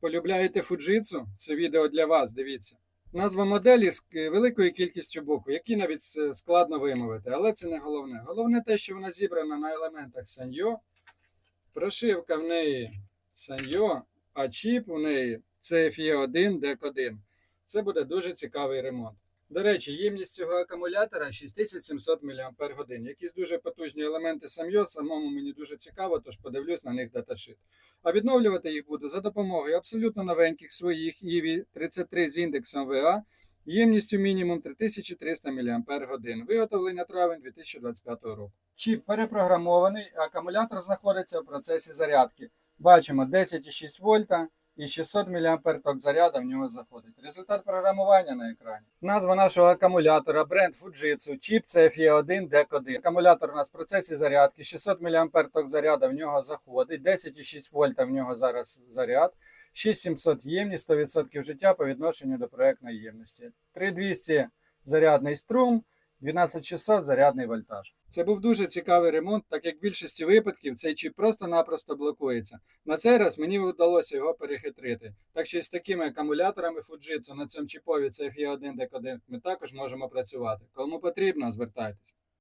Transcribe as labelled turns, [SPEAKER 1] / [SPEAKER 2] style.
[SPEAKER 1] Полюбляєте фуджицу? Це відео для вас, дивіться. Назва моделі з великою кількістю букв, які навіть складно вимовити, але це не головне. Головне те, що вона зібрана на елементах Саньо. прошивка в неї Саньо, а чіп у неї CFE1 DEC1. Це буде дуже цікавий ремонт. До речі, ємність цього акумулятора 6700 мАч. Якісь дуже потужні елементи сам'йо, самому мені дуже цікаво, тож подивлюсь на них даташит. А відновлювати їх буду за допомогою абсолютно новеньких своїх EV 33 з індексом VA, ємністю мінімум 3300 мАч. Виготовлення травень 2025 року. Чіп перепрограмований, акумулятор знаходиться в процесі зарядки. Бачимо 10,6 вольта і 600 мА ток заряду в нього заходить. Результат програмування на екрані. Назва нашого акумулятора, бренд Fujitsu, чіп CFE1 DEC1. Акумулятор у нас в процесі зарядки, 600 мА ток заряду в нього заходить, 10,6 вольта в нього зараз заряд, 6700 ємність, 100% життя по відношенню до проектної ємності. 3200 зарядний струм, 12600 зарядний вольтаж. Це був дуже цікавий ремонт, так як в більшості випадків цей чіп просто-напросто блокується. На цей раз мені вдалося його перехитрити. Так що з такими акумуляторами Fujitsu на цьому чіпові CFE1 DEC1 ми також можемо працювати. Кому потрібно, звертайтесь.